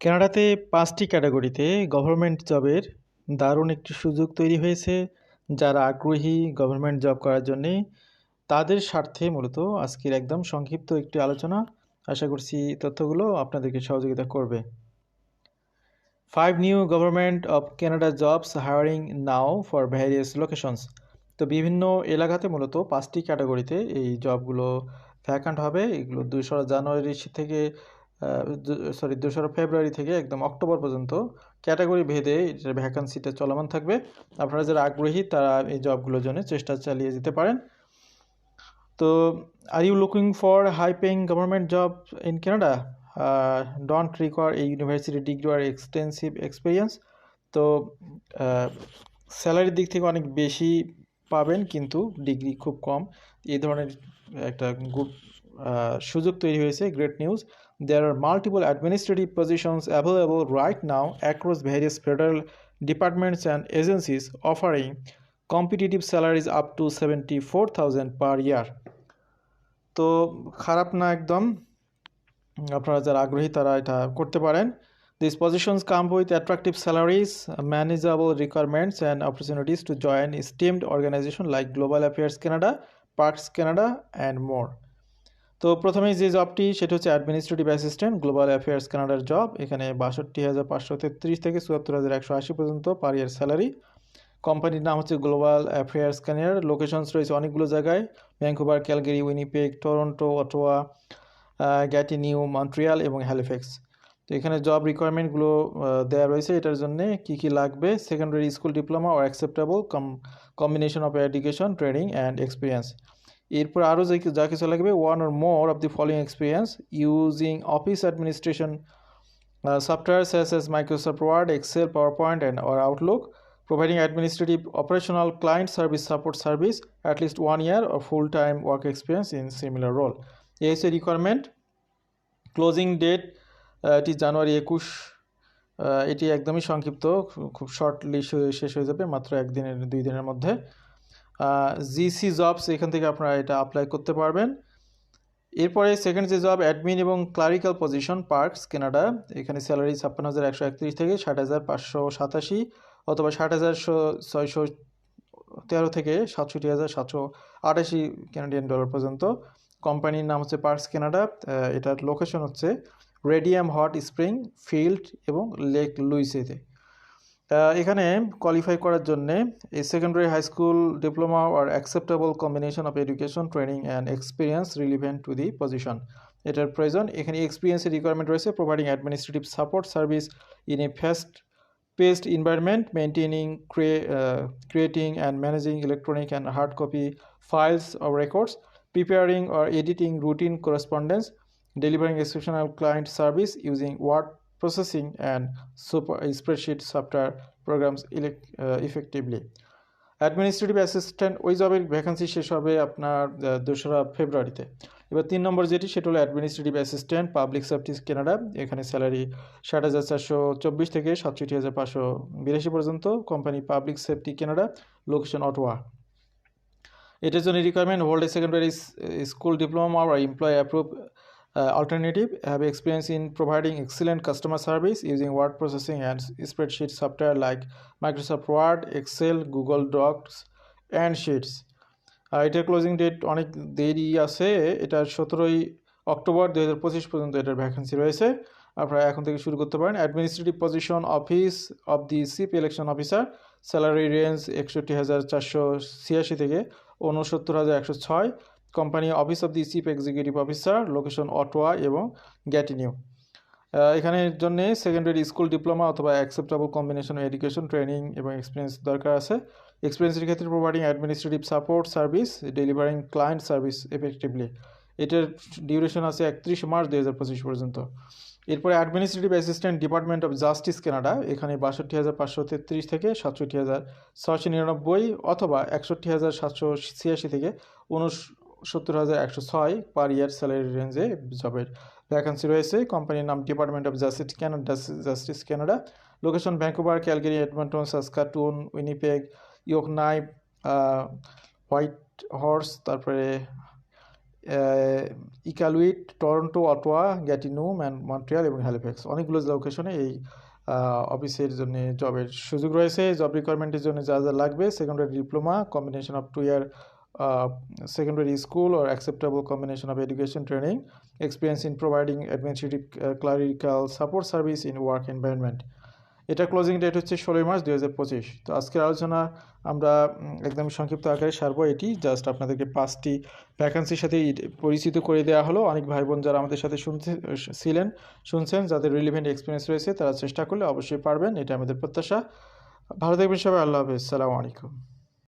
কানাডাতে পাঁচটি ক্যাটাগরিতে গভর্নমেন্ট জবের দারুণ একটি সুযোগ তৈরি হয়েছে। যারা আগ্রহী গভর্নমেন্ট জব করার জন্যে, তাদের স্বার্থে মূলত আজকের একদম সংক্ষিপ্ত একটি আলোচনা। আশা করছি তথ্যগুলো আপনাদেরকে সহযোগিতা করবে। Five new government of Canada jobs hiring now for various locations তো বিভিন্ন এলাকাতে মূলত পাঁচটি ক্যাটাগরিতে এই জবগুলো ভ্যাকান্ট হবে। এগুলো দুশো জানুয়ারি থেকে সরি দোসরা ফেব্রুয়ারি থেকে একদম অক্টোবর পর্যন্ত ক্যাটাগরি ভেদে ভ্যাকান্সিটা চলমান থাকবে। আপনারা যারা আগ্রহী, তারা এই জবগুলোর জন্য চেষ্টা চালিয়ে যেতে পারেন। তো are you looking for high paying government job in Canada don't require এই ইউনিভার্সিটি ডিগ্রি আর এক্সটেন্সিভ এক্সপিরিয়েন্স তো স্যালারির দিক থেকে অনেক বেশি পাবেন, কিন্তু ডিগ্রি খুব কম। এই ধরনের একটা গুড সুযোগ তৈরি হয়েছে great news There are multiple administrative positions available right now across various federal departments and agencies offering competitive salaries up to 74,000 per year. তো খারাপ না একদম আপনারা যারা আগ্রহী তারা এটা করতে পারেন These positions come with attractive salaries, manageable requirements, and opportunities to join esteemed organizations like Global Affairs Canada, Parks Canada, and more. তো প্রথমেই যে জবটি, সেটা হচ্ছে অ্যাডমিনিস্ট্রেটিভ অ্যাসিস্ট্যান্ট গ্লোবাল অ্যাফেয়ার্স কানাডার জব এখানে বাষট্টি হাজার পাঁচশো তেত্রিশ থেকে চুয়াত্তর হাজার একশো আশি পর্যন্ত পার ইয়ার স্যালারি কোম্পানির নাম হচ্ছে গ্লোবাল অ্যাফেয়ার্স কানাডার লোকেশনস রয়েছে অনেকগুলো জায়গায়। Vancouver Calgary Winnipeg Toronto Ottawa গ্যাটি new Montreal এবং হ্যালিফেক্স তো এখানে জব রিকোয়ারমেন্টগুলো দেওয়া রয়েছে। এটার জন্য কী কী লাগবে? Secondary school diploma O acceptable com combination of education training and experience এরপর আরও যে যা কিছু লাগবে one or more of the following experience using office administration software such as Microsoft Word Excel PowerPoint and or Outlook providing administrative, operational, client service, support service, at least one year of full-time work experience in similar role. এই হচ্ছে requirement closing date এটি জানুয়ারি একুশ এটি একদমই সংক্ষিপ্ত, খুব shortly শেষ হয়ে যাবে, মাত্র একদিনের, দুই দিনের মধ্যে। জিসি জবস, এখান থেকে আপনারা এটা অ্যাপ্লাই করতে পারবেন। এরপরে সেকেন্ড যে জব অ্যাডমিন এবং ক্লারিক্যাল পজিশন পার্কস কেনাডা এখানে স্যালারি ছাপ্পান্ন হাজার একশো একত্রিশ থেকে ষাট হাজার পাঁচশো সাতাশি অথবা ষাট হাজার ছয়শো তেরো থেকে সাতষট্টি হাজার সাতশো আটাশি ক্যানাডিয়ান ডলার পর্যন্ত। কোম্পানির নাম হচ্ছে পার্কস কেনাডা এটার লোকেশন হচ্ছে রেডিয়াম হট স্প্রিং ফিল্ড এবং লেক লুইসেতে এখানে কোয়ালিফাই করার জন্যে এই secondary high school diploma R acceptable combination of education training and experience relevant to the position এটার প্রয়োজন। এখানে এক্সপিরিয়েন্সের রিকোয়ারমেন্ট রয়েছে providing administrative support service in a fast paced environment maintaining creating and managing electronic and hard copy files of records preparing R editing routine correspondence delivering exceptional client service using word processing and super spreadsheet software programs effectively. Administrative assistant ওই জবের vacancy শেষ হবে আপনার দোসরা ফেব্রুয়ারিতে। এবার তিন নম্বর যেটি সেটা হলো administrative assistant public service Canada এখানে স্যালারি ষাট হাজার চারশো চব্বিশ থেকে সাতষট্টি হাজার পাঁচশো বিরাশি পর্যন্ত। Company public safety Canada location Ottawa এটার জন্য requirement hold secondary school diploma R employ approve Uh, alternative, have experience in providing excellent customer service using word processing and spreadsheet software like Microsoft Word, Excel, Google Docs and Sheets. এটার closing date অনেক দেরি আছে এটা সতেরোই October দু হাজার পঁচিশ পর্যন্ত এটার ভ্যাকেন্সি রয়েছে আপনারা এখন থেকে শুরু করতে পারেন administrative position office of the chief election officer salary range একষট্টি হাজার চারশো ছিয়াশি থেকে উনসত্তর হাজার একশো ছয় company office of the chief executive officer location Ottawa এবং গ্যাটিনিউ এখানের জন্য সেকেন্ডারি স্কুল ডিপ্লোমা অথবা অ্যাকসেপ্টেবল কম্বিনেশন এডুকেশন ট্রেনিং এবং এক্সপিরিয়েন্স দরকার আছে। এক্সপিরিয়েন্সের ক্ষেত্রে providing administrative support service delivering client service effectively এটার ডিউরেশন আছে একত্রিশ মার্চ দু হাজার পঁচিশ পর্যন্ত। এরপরে administrative assistant Department of Justice Canada এখানে বাষট্টি হাজার পাঁচশো তেত্রিশ থেকে সাতষট্টি হাজার ছশো নিরানব্বই অথবা একষট্টি হাজার সাতশো ছিয়াশি থেকে উনশ সত্তর হাজার একশো ছয় পার ইয়ার স্যালারি রেঞ্জে জবের ভ্যাকান্সি রয়েছে। কোম্পানির নাম Department of Justice Canada Justice Canada. Location Vancouver Calgary Edmonton Saskatoon, Winnipeg ইয়োকনাই Whitehorse তারপরে Iqaluit, Toronto, Ottawa, Gatineau Montreal এবং হ্যালিফ্যাক্স অনেকগুলো লোকেশনে এই অফিসের জন্য জবের সুযোগ রয়েছে। জব রিকোয়ারমেন্টের জন্য যা যা লাগবে, secondary diploma, combination of two year secondary school or acceptable combination of education training experience in providing administrative uh, clerical support service in work environment. এটা ক্লোজিং ডেট হচ্ছে ষোলোই মার্চ দুই হাজার পঁচিশ। তো আজকের আলোচনা আমরা একদম সংক্ষিপ্ত আকারে সারবো। এটি জাস্ট আপনাদেরকে পাঁচটি ভ্যাকান্সির সাথে পরিচিত করে দেওয়া হলো। অনেক ভাই বোন যারা আমাদের সাথে শুনতে ছিলেন শুনছেন যাদের রিলিভেন্ট এক্সপিরিয়েন্স রয়েছে তারা চেষ্টা করলে অবশ্যই পারবেন। এটা আমাদের প্রত্যাশা। ভালো থাকবেন সবাই। আল্লাহ হাফেজ। সালামু আলাইকুম।